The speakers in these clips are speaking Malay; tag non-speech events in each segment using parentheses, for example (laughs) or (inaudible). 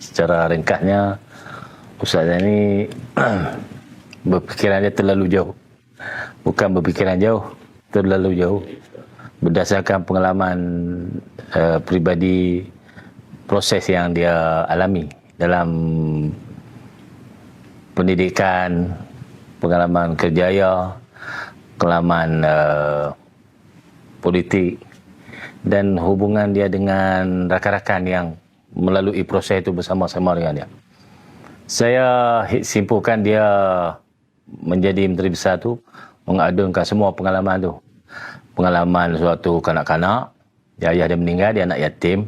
secara ringkasnya Ustaz ini (clears throat) berfikiran dia terlalu jauh. Bukan berfikiran jauh, terlalu jauh. Berdasarkan pengalaman uh, pribadi proses yang dia alami dalam pendidikan, pengalaman kerjaya, pengalaman uh, politik dan hubungan dia dengan rakan-rakan yang melalui proses itu bersama-sama dengan dia. Saya simpulkan dia menjadi menteri besar tu mengadunkan semua pengalaman tu. Pengalaman suatu kanak-kanak, dia ayah dia meninggal, dia anak yatim.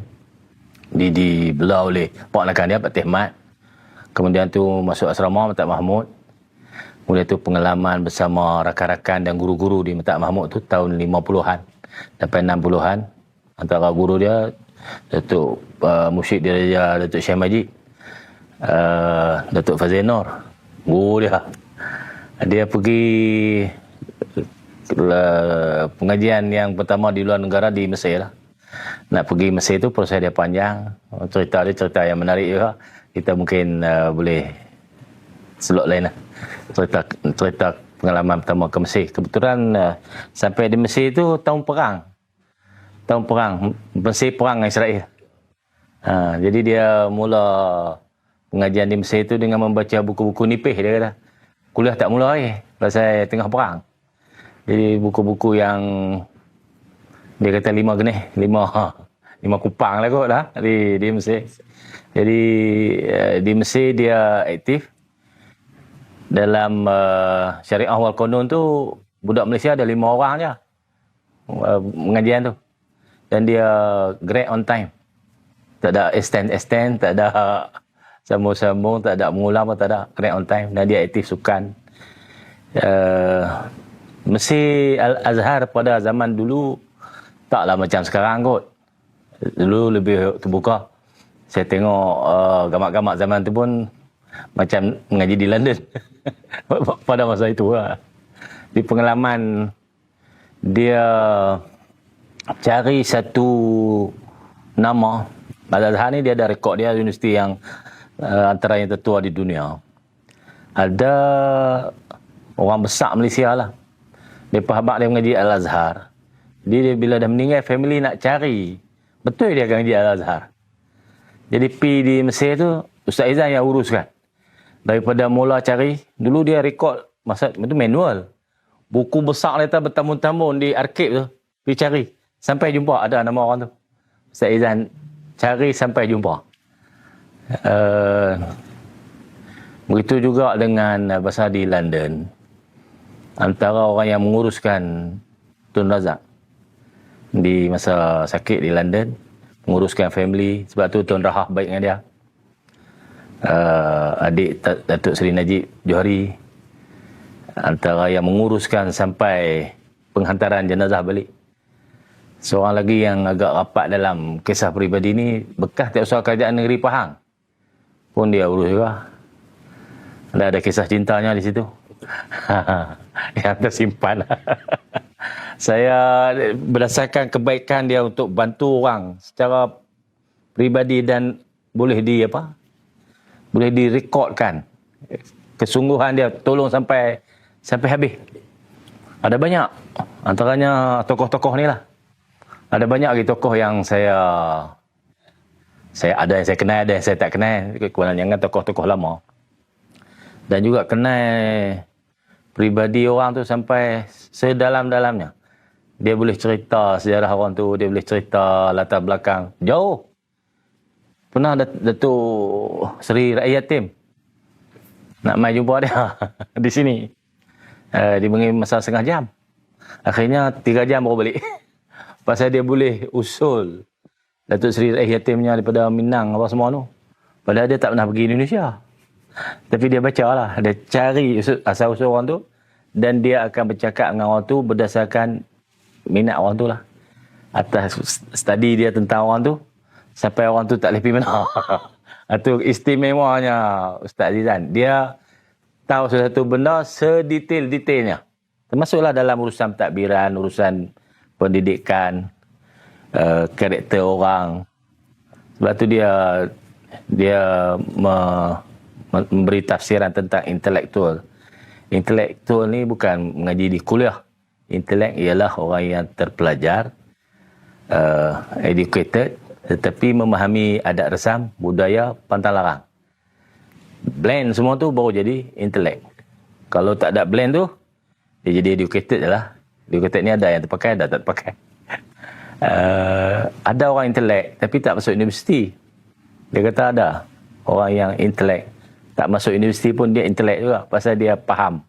Di dibelah oleh pak nakan dia, Pak Tehmat. Kemudian tu masuk asrama Matak Mahmud. Kemudian tu pengalaman bersama rakan-rakan dan guru-guru di Matak Mahmud tu tahun 50-an sampai 60-an. Antara guru dia Datuk uh, Musyid dia Datuk Syekh Majid. Uh, Datuk Fazil Nur. Guru dia. Dia pergi uh, pengajian yang pertama di luar negara di Mesir lah. Nak pergi Mesir tu proses dia panjang. Cerita dia cerita yang menarik juga kita mungkin uh, boleh selok lain lah. Cerita, cerita pengalaman pertama ke Mesir. Kebetulan uh, sampai di Mesir itu tahun perang. Tahun perang. Mesir perang dengan Israel. Uh, jadi dia mula pengajian di Mesir itu dengan membaca buku-buku nipih dia kata. Kuliah tak mula lagi. Pasal tengah perang. Jadi buku-buku yang dia kata lima genih. Lima, (laughs) lima kupang lah kot lah di, di Mesir. Jadi uh, di Mesir dia aktif dalam uh, syariah wal qanun tu budak Malaysia ada lima orang je uh, mengajian tu dan dia grade on time. Tak ada extend extend tak ada (laughs) sambung-sambung tak ada mengulang pun tak ada. Grade on time. Dan dia aktif sukan. Uh, Mesir Al-Azhar pada zaman dulu taklah macam sekarang kot. Dulu lebih terbuka. Saya tengok uh, gamak-gamak zaman tu pun macam mengaji di London. (laughs) Pada masa itu lah. Di pengalaman dia cari satu nama Al-Azhar ni dia ada rekod dia universiti yang uh, antara yang tertua di dunia. Ada orang besar Malaysia lah. Dia pahabak dia mengaji Al-Azhar. Dia, dia bila dah meninggal family nak cari. Betul dia akan mengaji Al-Azhar. Jadi P di Mesir tu Ustaz Izan yang uruskan. Daripada mula cari, dulu dia rekod masa itu manual. Buku besar letak bertamun-tamun di arkib tu. Pergi cari. Sampai jumpa ada nama orang tu. Ustaz Izan cari sampai jumpa. Uh, begitu juga dengan bahasa di London. Antara orang yang menguruskan Tun Razak di masa sakit di London menguruskan family sebab tu Tuan Rahah baik dengan dia uh, adik Datuk Seri Najib Johari antara yang menguruskan sampai penghantaran jenazah balik seorang lagi yang agak rapat dalam kisah peribadi ni bekas tak usah kerajaan negeri Pahang. Pun dia urus juga. Ada, ada kisah cintanya di situ. (laughs) Yang tersimpan (laughs) saya berdasarkan kebaikan dia untuk bantu orang secara pribadi dan boleh di apa? Boleh direkodkan. Kesungguhan dia tolong sampai sampai habis. Ada banyak. Antaranya tokoh-tokoh ni lah ada banyak lagi tokoh yang saya saya ada yang saya kenal ada yang saya tak kenal kebanyakan tokoh-tokoh lama dan juga kenal pribadi orang tu sampai sedalam-dalamnya dia boleh cerita sejarah orang tu, dia boleh cerita latar belakang. Jauh. Pernah Datuk Seri Rakyat Yatim. Nak mai jumpa dia (laughs) di sini. Uh, dia mengirim masa setengah jam. Akhirnya tiga jam baru balik. (laughs) Pasal dia boleh usul Datuk Seri Rakyat Yatimnya daripada Minang apa semua tu. Padahal dia tak pernah pergi Indonesia. Tapi dia baca lah. Dia cari asal-usul orang tu. Dan dia akan bercakap dengan orang tu berdasarkan minat orang tu lah. Atas study dia tentang orang tu, sampai orang tu tak boleh pergi mana. (laughs) Itu istimewanya Ustaz Zizan. Dia tahu sesuatu benda sedetail-detailnya. Termasuklah dalam urusan takbiran, urusan pendidikan, uh, karakter orang. Sebab tu dia dia me, me, memberi tafsiran tentang intelektual. Intelektual ni bukan mengaji di kuliah. Intelek ialah orang yang terpelajar, uh, educated, tetapi memahami adat resam, budaya, pantang larang. Blend semua tu baru jadi intelek. Kalau tak ada blend tu, dia jadi educated je lah. Educated ni ada yang terpakai, ada tak terpakai. Uh, (laughs) ada orang intelek tapi tak masuk universiti. Dia kata ada orang yang intelek tak masuk universiti pun dia intelek juga pasal dia faham.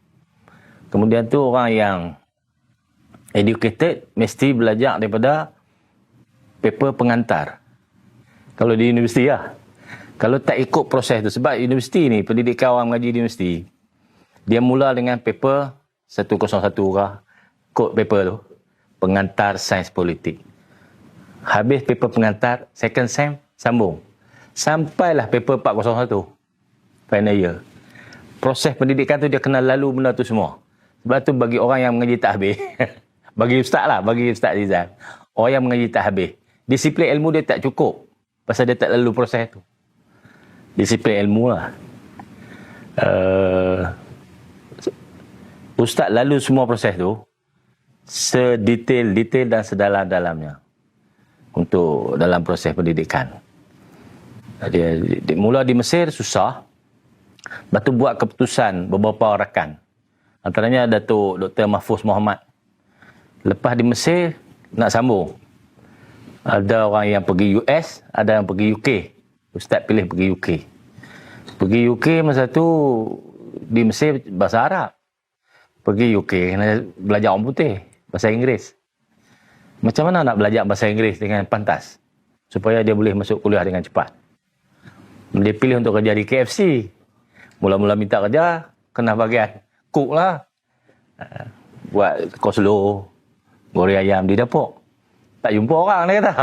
Kemudian tu orang yang educated mesti belajar daripada paper pengantar. Kalau di universiti lah. Kalau tak ikut proses tu sebab universiti ni pendidikan orang mengaji di universiti dia mula dengan paper 101 kah kod paper tu pengantar sains politik. Habis paper pengantar second sem sambung. Sampailah paper 401 final year. Proses pendidikan tu dia kena lalu benda tu semua. Sebab tu bagi orang yang mengaji tak habis (laughs) bagi ustaz lah bagi ustaz Rizal. Orang yang mengaji tak habis disiplin ilmu dia tak cukup pasal dia tak lalu proses tu. Disiplin ilmu lah. Uh, ustaz lalu semua proses tu sedetail-detail dan sedalam-dalamnya untuk dalam proses pendidikan dia, dia mula di Mesir susah. Lepas tu buat keputusan beberapa rakan. Antaranya Datuk Dr. Mahfuz Muhammad. Lepas di Mesir, nak sambung. Ada orang yang pergi US, ada yang pergi UK. Ustaz pilih pergi UK. Pergi UK masa tu di Mesir bahasa Arab. Pergi UK kena belajar orang putih, bahasa Inggeris. Macam mana nak belajar bahasa Inggeris dengan pantas? Supaya dia boleh masuk kuliah dengan cepat dia pilih untuk kerja di KFC. Mula-mula minta kerja, kena bagian cook lah. Uh, buat koslo, goreng ayam di dapur. Tak jumpa orang dia kata.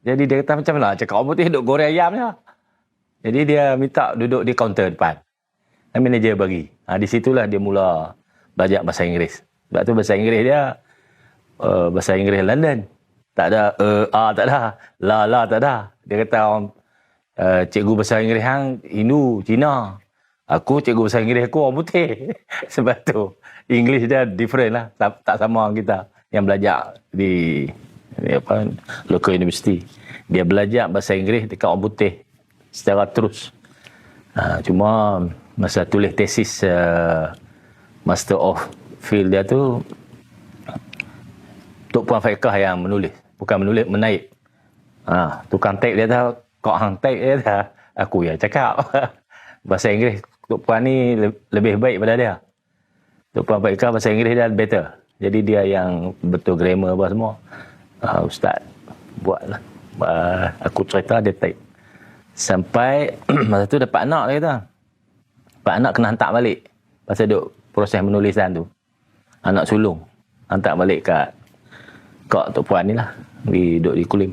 Jadi dia kata macam mana, cakap orang putih duduk goreng ayam je. Jadi dia minta duduk di kaunter depan. Dan manager bagi. Ha, di situlah dia mula belajar bahasa Inggeris. Sebab tu bahasa Inggeris dia, uh, bahasa Inggeris London. Tak ada, uh, ah, tak ada, la, la, tak ada. Dia kata orang uh, cikgu bahasa Inggeris hang Hindu, Cina. Aku cikgu bahasa Inggeris aku orang putih. (laughs) Sebab tu English dia different lah. Tak, tak sama kita yang belajar di, di apa local university. Dia belajar bahasa Inggeris dekat orang putih secara terus. Uh, cuma masa tulis tesis uh, Master of Field dia tu Tok Puan Faikah yang menulis. Bukan menulis, menaik. Ha, tukang tape dia tahu kau hang type je dah. Aku ya cakap. (laughs) bahasa Inggeris Tok Puan ni lebih baik pada dia. Tok Puan Baikah bahasa Inggeris dia better. Jadi dia yang betul grammar apa semua. Uh, Ustaz buatlah. Uh, aku cerita dia type. Sampai (clears throat) masa tu dapat anak dia kata. Pak anak kena hantar balik. Pasal duk proses menulisan tu. Anak sulung. Hantar balik kat Kak Tok Puan ni lah. Di, duk di Kulim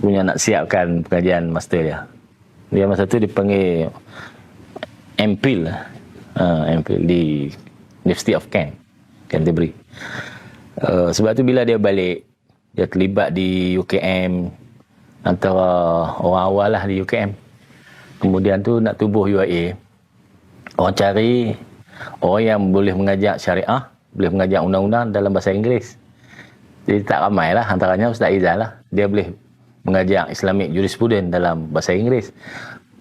punya nak siapkan pengajian master dia. Dia masa tu dipanggil MPhil lah. Uh, MPhil di University of Kent, Canterbury. Uh, sebab tu bila dia balik, dia terlibat di UKM antara orang awal lah di UKM. Kemudian tu nak tubuh UIA. Orang cari orang yang boleh mengajak syariah, boleh mengajak undang-undang dalam bahasa Inggeris. Jadi tak ramai lah, antaranya Ustaz Izal lah. Dia boleh mengajar Islamic Jurisprudence dalam bahasa Inggeris.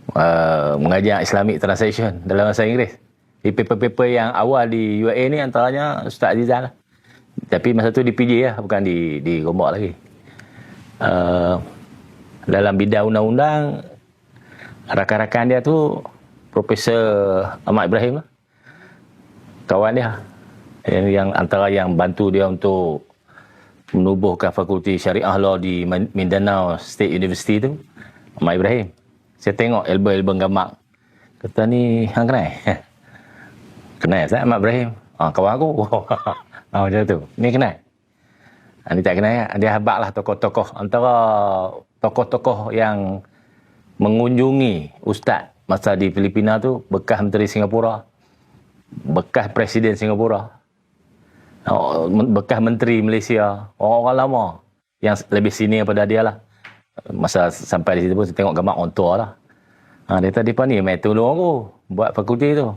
Uh, mengajar Islamic Translation dalam bahasa Inggeris. Di paper-paper yang awal di UAE ni antaranya Ustaz Azizal lah. Tapi masa tu di PJ lah, bukan di di Gombak lagi. Uh, dalam bidang undang-undang, rakan-rakan dia tu Profesor Ahmad Ibrahim lah. Kawan dia. Yang, yang antara yang bantu dia untuk menubuhkan fakulti syariah law di Mindanao State University tu Ahmad Ibrahim. Saya tengok album-album gambar. Kata ni hang kenal? (laughs) Kenal saya Ahmad Ibrahim. Ah, kawan aku. (laughs) Ah, macam tu. Ni kenal? Ah, ni tak kenal. Dia habak lah tokoh-tokoh antara tokoh-tokoh yang mengunjungi ustaz masa di Filipina tu bekas Menteri Singapura bekas Presiden Singapura Oh, bekas menteri Malaysia, orang-orang lama yang lebih sini daripada dia lah. Masa sampai di situ pun saya tengok gambar on tour lah. Ha, dia tadi ni main tolong aku buat fakulti tu.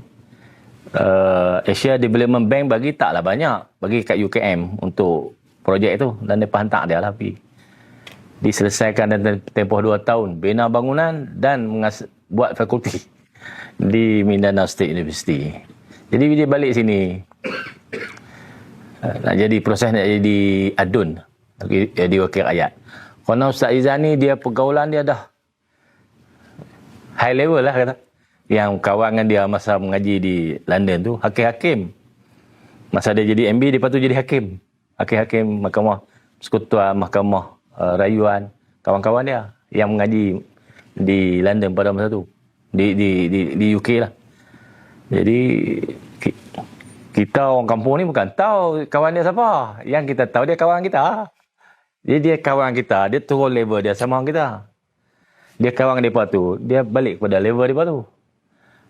Uh, Asia Development Bank bagi taklah banyak. Bagi kat UKM untuk projek tu. Dan dia hantar dia lah pergi. Diselesaikan dalam tempoh 2 tahun. Bina bangunan dan mengas- buat fakulti di Mindanao State University. Jadi dia balik sini. Uh, nak jadi proses nak jadi adun. Jadi wakil rakyat. Kerana Ustaz Izan ni dia pergaulan dia dah high level lah kata. Yang kawan dengan dia masa mengaji di London tu, hakim-hakim. Masa dia jadi MB, dia patut jadi hakim. Hakim-hakim mahkamah sekutuan, mahkamah uh, rayuan, kawan-kawan dia yang mengaji di London pada masa tu. Di di di, di UK lah. Jadi kita orang kampung ni bukan tahu kawan dia siapa. Yang kita tahu dia kawan kita. Jadi dia kawan kita, dia turun level dia sama orang kita dia kawan depa tu, dia balik kepada level depa tu.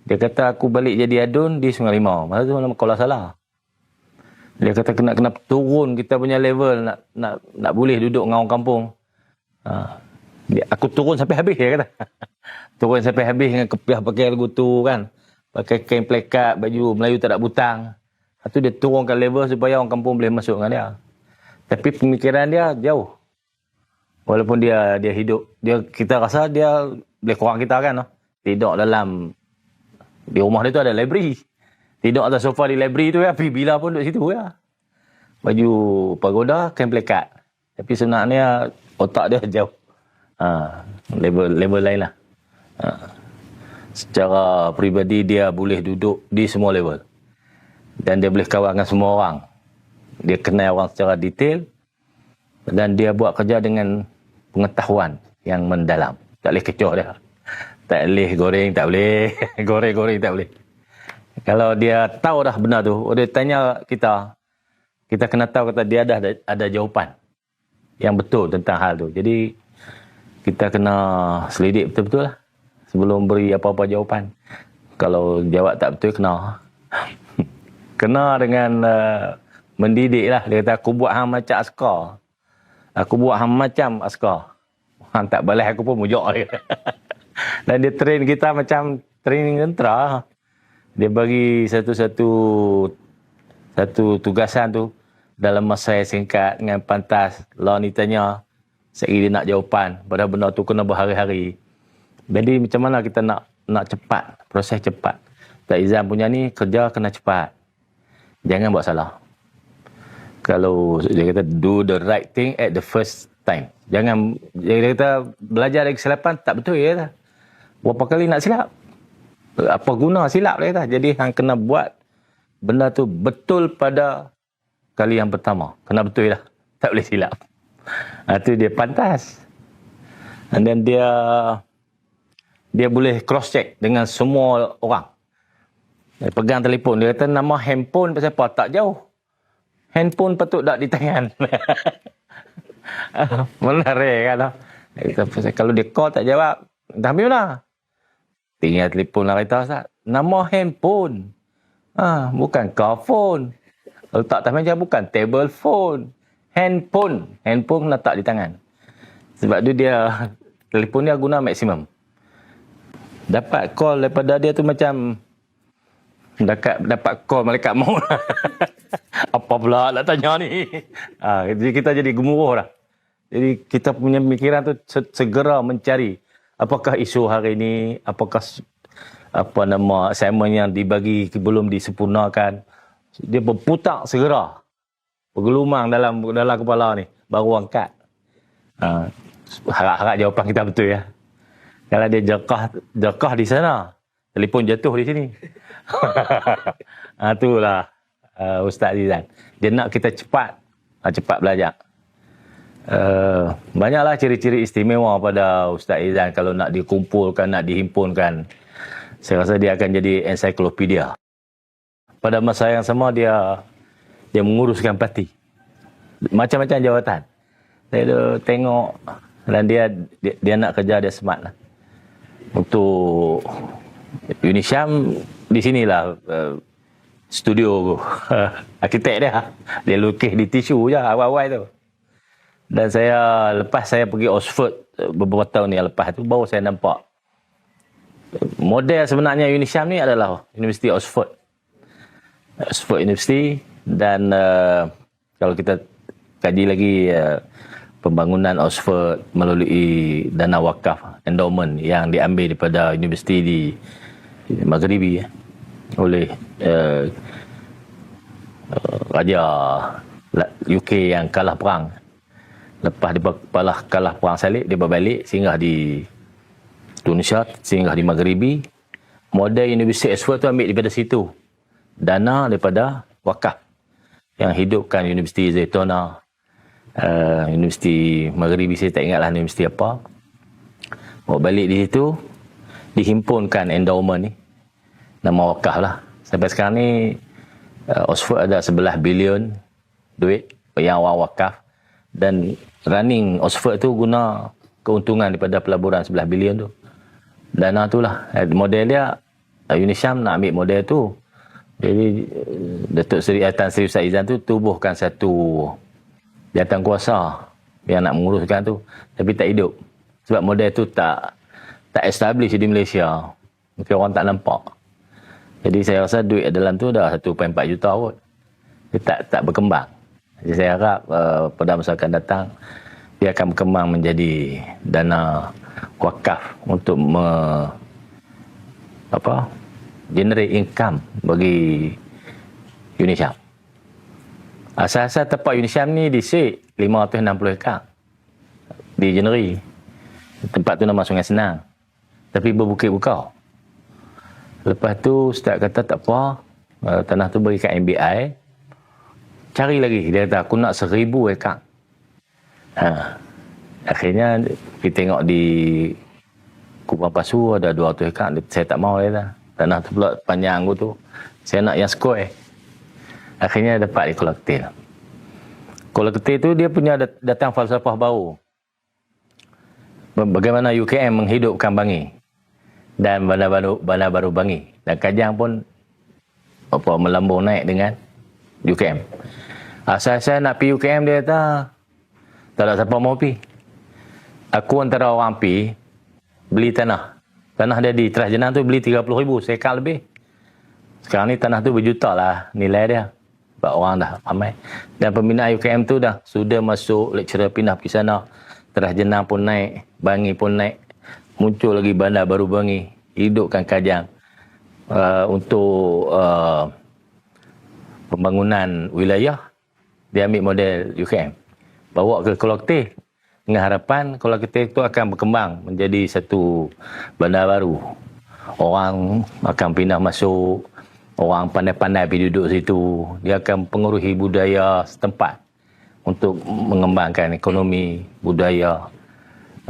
Dia kata aku balik jadi adun di Sungai Limau. Masa tu nama kalau salah. Dia kata kena kena turun kita punya level nak nak nak boleh duduk dengan orang kampung. Ha. Dia, aku turun sampai habis dia kata. (laughs) turun sampai habis dengan kepiah pakai lagu tu kan. Pakai kain plekat, baju Melayu tak ada butang. Lepas tu dia turunkan level supaya orang kampung boleh masuk dengan dia. Tapi pemikiran dia jauh. Walaupun dia dia hidup dia kita rasa dia lebih kurang kita kan no? tidur dalam di rumah dia tu ada library. Tidur atas sofa di library tu ya bila pun duduk situ ya. Baju pagoda kain plekat. Tapi sebenarnya otak dia (laughs) jauh. Ha, level level lain lah. Ha. secara peribadi dia boleh duduk di semua level dan dia boleh kawan dengan semua orang dia kenal orang secara detail dan dia buat kerja dengan pengetahuan yang mendalam. Tak boleh kecoh dia. Tak boleh goreng, tak boleh. (laughs) Goreng-goreng tak boleh. Kalau dia tahu dah benda tu, dia tanya kita, kita kena tahu kata dia ada ada jawapan yang betul tentang hal tu. Jadi kita kena selidik betul-betul lah sebelum beri apa-apa jawapan. Kalau jawab tak betul kena. Kena dengan uh, mendidik lah. Dia kata aku buat hang macam askar. Aku buat ham macam askar. Hang tak boleh aku pun mujak dia. (laughs) Dan dia train kita macam training tentera. Dia bagi satu-satu satu tugasan tu dalam masa yang singkat dengan pantas. Law ni tanya, sekali dia nak jawapan. Pada benda tu kena berhari-hari. Jadi macam mana kita nak nak cepat, proses cepat. Tak Izan punya ni kerja kena cepat. Jangan buat salah kalau dia kata do the right thing at the first time. Jangan dia kata belajar dari kesilapan tak betul ya. Berapa kali nak silap? Apa guna silap dia kata. Jadi hang kena buat benda tu betul pada kali yang pertama. Kena betul lah. (laughs) Tak boleh silap. Ha, tu dia pantas. And then dia dia boleh cross check dengan semua orang. Dia pegang telefon. Dia kata nama handphone pasal apa? Tak jauh handphone patut tak di tangan. (laughs) Menarik kan? Kalau dia call tak jawab, dah ambil lah. Tinggal telefon lah kita Ustaz. Nama handphone. Ha, bukan car phone. Kalau tak meja bukan table phone. Handphone. Handphone letak di tangan. Sebab tu dia, (laughs) telefon dia guna maksimum. Dapat call daripada dia tu macam Dapat dapat call malaikat maut. (laughs) Apa pula nak tanya ni? Ha, jadi kita jadi gemuruh dah. Jadi kita punya pemikiran tu segera mencari apakah isu hari ini, apakah apa nama assignment yang dibagi belum disempurnakan. Dia berputar segera. Bergelumang dalam dalam kepala ni. Baru angkat. Ha, harap-harap jawapan kita betul ya. Kalau dia jerkah, jerkah di sana, telefon jatuh di sini. Ha, (laughs) itulah uh, Ustaz Zizan. Dia nak kita cepat, uh, cepat belajar. Uh, banyaklah ciri-ciri istimewa pada Ustaz Izan kalau nak dikumpulkan, nak dihimpunkan. Saya rasa dia akan jadi ensiklopedia. Pada masa yang sama dia dia menguruskan parti. Macam-macam jawatan. Saya tu tengok dan dia, dia dia nak kerja dia smart lah. Untuk Unisham di sinilah uh, studio (laughs) arkitek dia. Dia lukis di tisu je awal-awal tu. Dan saya lepas saya pergi Oxford uh, beberapa tahun yang lepas tu baru saya nampak model sebenarnya Unisham ni adalah University Oxford. Oxford University dan uh, kalau kita kaji lagi uh, pembangunan Oxford melalui dana wakaf endowment yang diambil daripada universiti di Maghribi ya, oleh uh, Raja UK yang kalah perang. Lepas dia kalah, kalah perang salib dia berbalik singgah di Tunisia singgah di Maghribi. Model Universiti Oxford tu ambil daripada situ. Dana daripada wakaf yang hidupkan Universiti Zaytuna uh, Universiti Maghribi saya tak ingatlah universiti apa. Bawa balik di situ dihimpunkan endowment ni nama wakaf lah. Sampai sekarang ni uh, Oxford ada 11 bilion duit yang orang wakaf. Dan running Oxford tu guna keuntungan daripada pelaburan 11 bilion tu. Dana tu lah. Eh, model dia uh, Unisham nak ambil model tu. Jadi Datuk Seri Atan Seri Ustaz Izan tu tubuhkan satu jawatan kuasa yang nak menguruskan tu. Tapi tak hidup. Sebab model tu tak tak establish di Malaysia. Mungkin orang tak nampak jadi saya rasa duit dalam tu dah 1.4 juta kot dia tak tak berkembang jadi saya harap uh, pada masa akan datang dia akan berkembang menjadi dana wakaf untuk me, apa generate income bagi Indonesia. Asal-asal tempat Unisham ni di Sik 560 ekar di Januari. Tempat tu nama Sungai Senang. Tapi berbukit bukau. Lepas tu Ustaz kata tak apa. Uh, tanah tu bagi kat MBI. Cari lagi. Dia kata aku nak seribu ekar. Ha. Akhirnya kita tengok di Kupang Pasu ada 200 ekar. Saya tak mau dia. Tanah tu pula panjang aku tu. Saya nak yang square. Akhirnya dapat di kolektif. Kolektif tu dia punya datang falsafah baru. Bagaimana UKM menghidupkan Bangi dan bandar baru bandar baru Bangi dan Kajang pun apa melambung naik dengan UKM. Asal saya nak pergi UKM dia kata tak ada siapa mau pergi. Aku antara orang pergi beli tanah. Tanah dia di Teras Jenang tu beli 30 ribu sekal lebih. Sekarang ni tanah tu berjuta lah nilai dia sebab orang dah ramai. Dan pembina UKM tu dah sudah masuk lecturer pindah pergi sana. Terah jenang pun naik, bangi pun naik. Muncul lagi bandar baru bangi. Hidupkan kajang uh, untuk uh, pembangunan wilayah. Dia ambil model UKM. Bawa ke kolektif dengan harapan kolektif itu akan berkembang menjadi satu bandar baru. Orang akan pindah masuk orang pandai-pandai pergi duduk situ dia akan pengaruhi budaya setempat untuk mengembangkan ekonomi budaya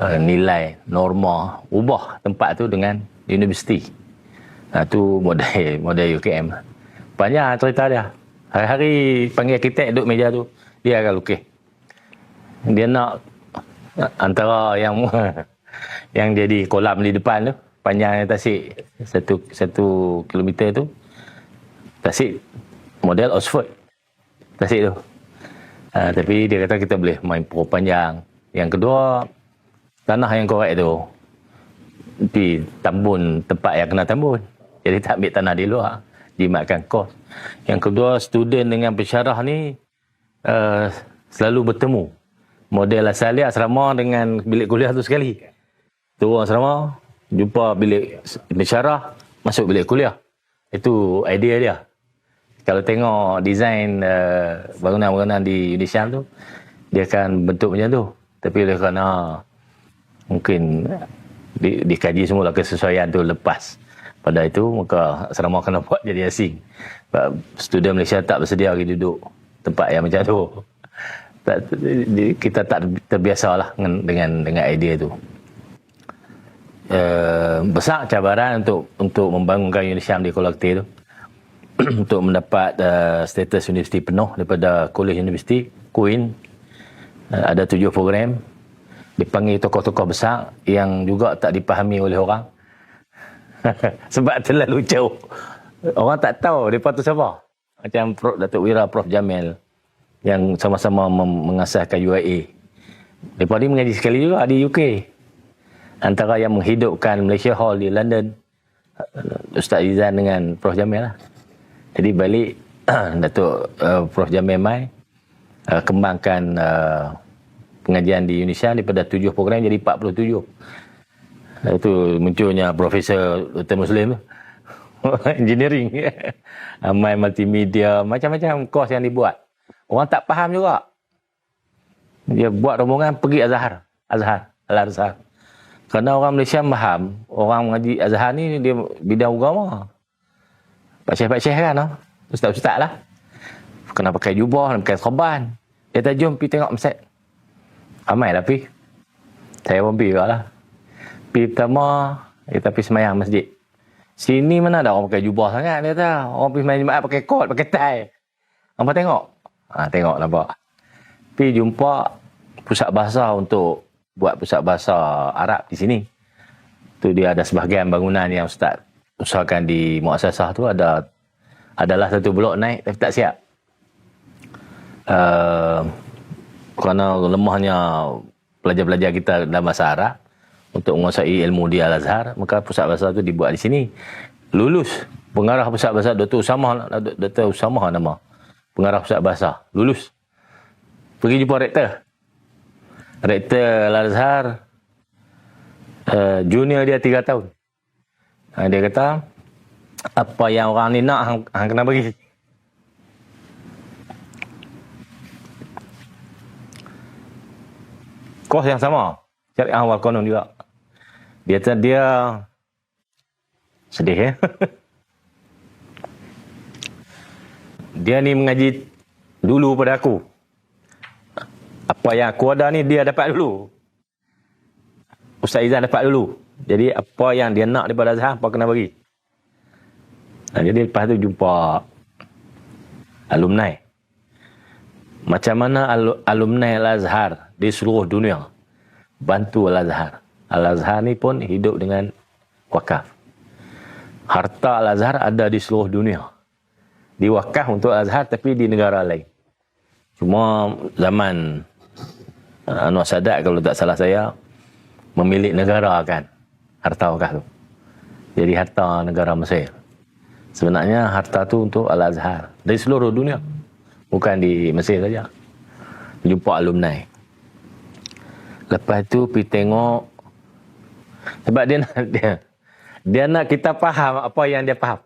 uh, nilai norma ubah tempat tu dengan universiti nah, tu model (laughs) model UKM banyak cerita dia hari-hari panggil arkitek duduk meja tu dia akan lukis dia nak antara yang (laughs) yang jadi kolam di depan tu panjang tasik satu satu kilometer tu Tasik model Oxford. Tasik tu. Uh, tapi dia kata kita boleh main pro panjang. Yang kedua, tanah yang korek tu di tambun tempat yang kena tambun. Jadi tak ambil tanah di luar. Dimatkan kos. Yang kedua, student dengan pensyarah ni uh, selalu bertemu. Model asal dia asrama dengan bilik kuliah tu sekali. Turun asrama, jumpa bilik pensyarah, masuk bilik kuliah. Itu idea dia kalau tengok design uh, bangunan-bangunan di Indonesia tu dia akan bentuk macam tu tapi oleh kerana mungkin di, dikaji semula kesesuaian tu lepas. Pada itu maka serama kena (laughs) buat jadi asing. Sebab student Malaysia tak bersedia lagi duduk tempat yang macam tu. (laughs) Tak, kita tak terbiasa lah dengan, dengan, dengan idea tu. Uh, besar cabaran untuk untuk membangunkan Indonesia di kolektif tu. (clears throat) Untuk mendapat uh, status universiti penuh daripada College University Queen. Uh, ada tujuh program dipanggil tokoh-tokoh besar yang juga tak dipahami oleh orang (laughs) sebab terlalu jauh orang tak tahu mereka tu siapa macam Prof. Datuk Wira Prof. Jamil yang sama-sama mengasaskan UIA mereka ni mengaji sekali juga di UK antara yang menghidupkan Malaysia Hall di London Ustaz Izan dengan Prof Jamil lah. Jadi balik (clears throat) Datuk uh, Prof Jamil Mai uh, kembangkan uh, pengajian di Indonesia daripada tujuh program jadi 47. Itu munculnya Profesor Dr. Muslim. (laughs) Engineering. (laughs) Amai multimedia, macam-macam kos yang dibuat. Orang tak faham juga. Dia buat rombongan pergi Azhar. Azhar. Al-Azhar. Kerana orang Malaysia faham, orang mengaji Azhar ni dia bidang agama. Pak Syekh-Pak Syekh kan? No? Ustaz-ustaz lah. Kena pakai jubah, kena pakai serban. Dia kata, jom pergi tengok masjid. Ramai lah pergi. Saya pun pergi juga lah. Pergi pertama, kita pergi semayang masjid. Sini mana ada orang pakai jubah sangat, dia kata. Orang pergi semayang jemaat pakai kot, pakai tie. Nampak tengok? Ha, tengok nampak. Pergi jumpa pusat bahasa untuk buat pusat bahasa Arab di sini. Tu dia ada sebahagian bangunan yang Ustaz usahakan di muasasah tu ada adalah satu blok naik tapi tak siap. Uh, kerana lemahnya pelajar-pelajar kita dalam bahasa Arab untuk menguasai ilmu di Al-Azhar, maka pusat bahasa tu dibuat di sini. Lulus pengarah pusat bahasa Dr. Usama Dr. Usama nama. Pengarah pusat bahasa. Lulus. Pergi jumpa rektor. Rektor Al-Azhar uh, junior dia 3 tahun. Uh, dia kata apa yang orang ni nak hang, hang kena bagi. Kos yang sama. Cari awal konon juga. Dia kata dia sedih ya. (laughs) dia ni mengaji dulu pada aku. Apa yang aku ada ni dia dapat dulu. Ustaz Izan dapat dulu. Jadi apa yang dia nak daripada Azhar, apa kena bagi. Nah, jadi lepas tu jumpa alumni. Macam mana al alumni Al-Azhar di seluruh dunia bantu Al-Azhar. Al-Azhar ni pun hidup dengan wakaf. Harta Al-Azhar ada di seluruh dunia. Di wakaf untuk Al-Azhar tapi di negara lain. Cuma zaman uh, Anwar Sadat kalau tak salah saya memilih negara kan harta wakaf tu. Jadi harta negara Mesir. Sebenarnya harta tu untuk Al-Azhar. Dari seluruh dunia. Bukan di Mesir saja. Jumpa alumni. Lepas tu pergi tengok. Sebab dia nak, dia, dia nak kita faham apa yang dia faham.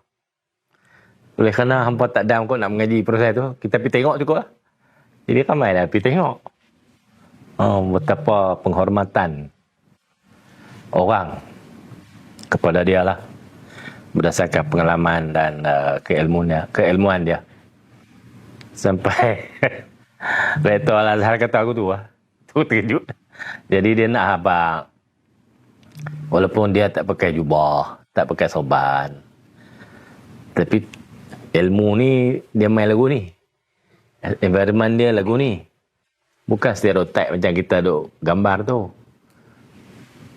Oleh kerana hampa tak dam kot nak mengaji proses tu. Kita pergi tengok cukup lah. Jadi ramai lah pergi tengok. Oh, betapa penghormatan orang kepada dia lah berdasarkan pengalaman dan uh, keilmuannya, keilmuan dia. Sampai (laughs) Rektor Al-Azhar kata aku tu lah. Tu terkejut. Jadi dia nak apa? Walaupun dia tak pakai jubah, tak pakai soban. Tapi ilmu ni dia main lagu ni. Environment dia lagu ni. Bukan stereotip macam kita duk gambar tu.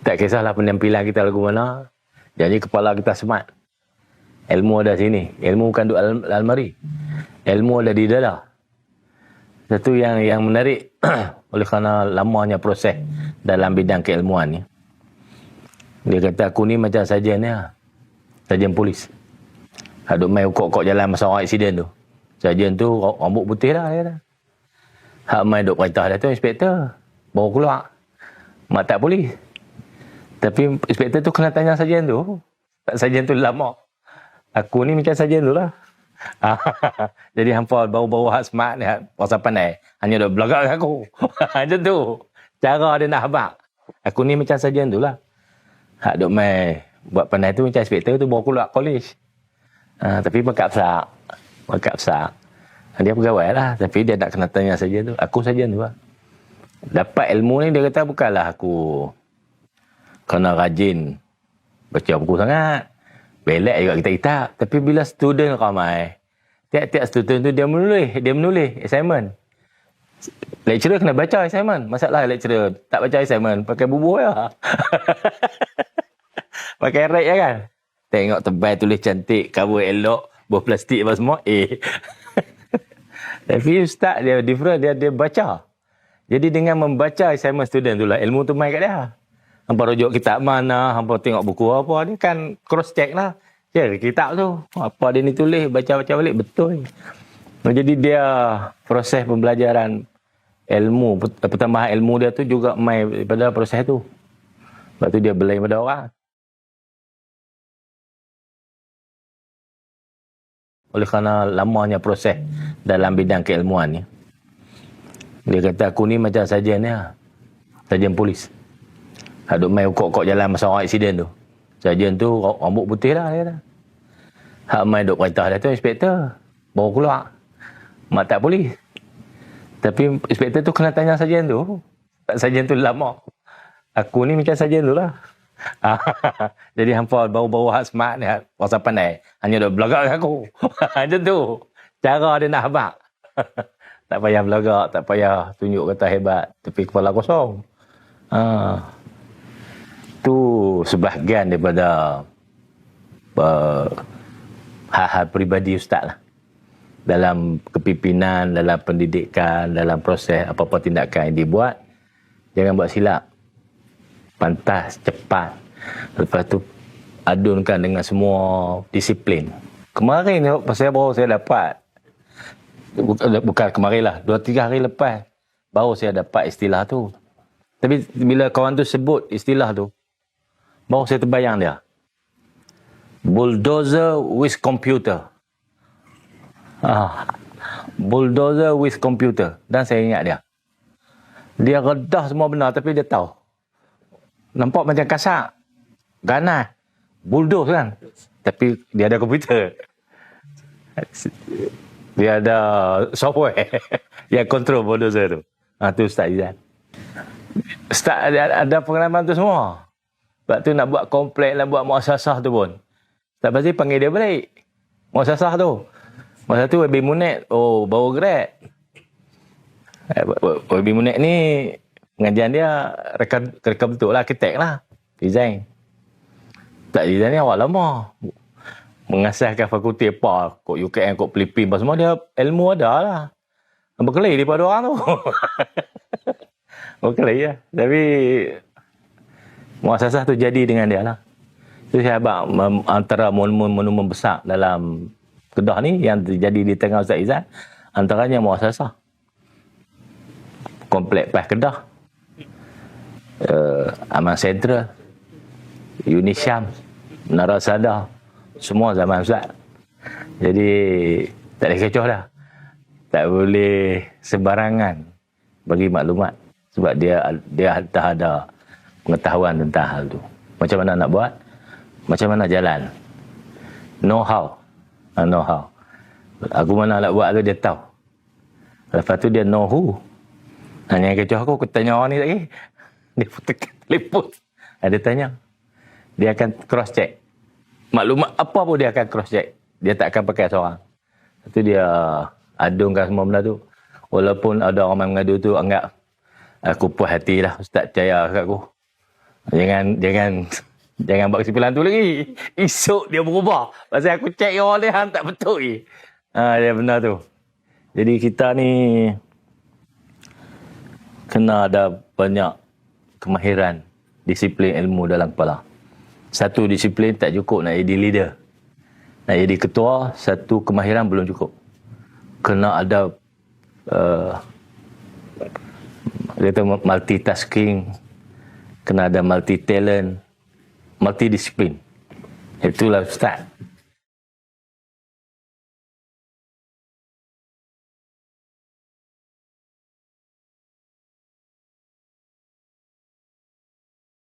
Tak kisahlah penampilan kita lagu mana. Jadi kepala kita smart. Ilmu ada sini. Ilmu bukan al almari. Ilmu ada di dalam. Satu yang yang menarik (clears throat) oleh kerana lamanya proses dalam bidang keilmuan ni. Dia kata aku ni macam sajian ni lah. Sajian polis. Aduk main ukok-ukok jalan masa orang aksiden tu. Sajian tu rambut putih lah dia kata. Hak main duk perintah dia tu inspektor. Baru keluar. Mak tak polis. Tapi inspektor tu kena tanya sajian tu. Tak sajian tu lama. Aku ni macam saja dulu lah. (laughs) Jadi hampa baru-baru hak smart ni, rasa pandai. Hanya duk belagak aku. (laughs) macam tu. Cara dia nak habak. Aku ni macam saja dulu lah. Hak duk main buat pandai tu macam inspektor tu baru keluar college. Ha, tapi berkat besar. Berkat besar. Dia pegawai lah. Tapi dia nak kena tanya saja tu. Aku saja tu lah. Dapat ilmu ni dia kata bukanlah aku kena rajin baca buku sangat. Belak juga kita kitab. Tapi bila student ramai, tiap-tiap student tu dia menulis, dia menulis assignment. Lecturer kena baca assignment. Masalah lecturer tak baca assignment, pakai bubuh ya. (laughs) pakai rate ya kan? Tengok tebal tulis cantik, cover elok, buah plastik apa semua, eh. (laughs) Tapi ustaz dia different, dia dia baca. Jadi dengan membaca assignment student tu lah, ilmu tu main kat dia. Hampa rujuk kitab mana, hampa tengok buku apa, ni kan cross check lah. Cari kitab tu, apa dia ni tulis, baca-baca balik, betul. Jadi dia proses pembelajaran ilmu, pertambahan ilmu dia tu juga mai pada proses tu. Sebab tu dia belajar pada orang. Oleh kerana lamanya proses dalam bidang keilmuan ni. Dia kata aku ni macam sajian ni lah. Sajian polis. Haduk main ukok-ukok jalan masa orang aksiden tu. Sajian tu rambut putih lah dia kata. Hak main duk perintah dia tu inspektor. Baru keluar. Mak tak polis. Tapi inspektor tu kena tanya sajian tu. Tak sajian tu lama. Aku ni macam sajian tu lah. (laughs) Jadi hampa baru-baru hak smart ni, rasa pandai. Hanya duk belagak dengan aku. (laughs) Macam tu. Cara dia nak habak. (laughs) tak payah belagak, tak payah tunjuk kata hebat. Tapi kepala kosong. Ha. Tu sebahagian daripada uh, hal-hal peribadi ustaz lah. Dalam kepimpinan, dalam pendidikan, dalam proses apa-apa tindakan yang dibuat. Jangan buat silap pantas, cepat. Lepas tu adunkan dengan semua disiplin. Kemarin ni pasal baru saya dapat bukan, kemarin lah, dua tiga hari lepas baru saya dapat istilah tu. Tapi bila kawan tu sebut istilah tu, baru saya terbayang dia. Bulldozer with computer. Ah, bulldozer with computer. Dan saya ingat dia. Dia redah semua benar tapi dia tahu nampak macam kasar. Ganas. Bulldoze kan. Tapi dia ada komputer. Dia ada software (laughs) yang kontrol bulldozer tu. Ha, tu Ustaz Izan. Ustaz ada, ada pengalaman tu semua. Sebab tu nak buat komplek, nak buat muasasah tu pun. Ustaz Bazir panggil dia balik. Muasasah tu. Masa tu Wabi Munet, oh bawa grad. Wabi Munet ni pengajian dia rekam rekam betul lah arkitek lah design tak design ni awal lama mengasahkan fakulti apa kok UKM kok Filipin apa semua dia ilmu ada lah berkelai daripada orang tu (laughs) berkelai ya tapi muasasah tu jadi dengan dia lah. Itu saya abang antara monumen-monumen besar dalam Kedah ni yang terjadi di tengah Ustaz Izzat antaranya muasasah. Komplek Pas Kedah. Uh, Aman Central, Unisham, Narasada, semua zaman Ustaz. Jadi tak boleh kecoh dah. Tak boleh sebarangan bagi maklumat sebab dia dia dah ada pengetahuan tentang hal tu. Macam mana nak buat? Macam mana jalan? Know how. Uh, know how. Aku mana nak buat tu dia tahu. Lepas tu dia know who. Hanya kecoh aku, aku tanya orang ni lagi. (laughs) Dia tekan telefon. Dia tanya. Dia akan cross check. Maklumat apa pun dia akan cross check. Dia tak akan pakai seorang. Itu dia adungkan semua benda tu. Walaupun ada orang mengadu tu anggap aku puas hati lah Ustaz percaya kat aku. Jangan jangan jangan buat kesimpulan tu lagi. Esok dia berubah. Pasal aku check orang dia tak betul. Ha, dia benar tu. Jadi kita ni kena ada banyak kemahiran disiplin ilmu dalam kepala. Satu disiplin tak cukup nak jadi leader. Nak jadi ketua, satu kemahiran belum cukup. Kena ada uh, kata multitasking, kena ada multi talent, multi disiplin. Itulah start.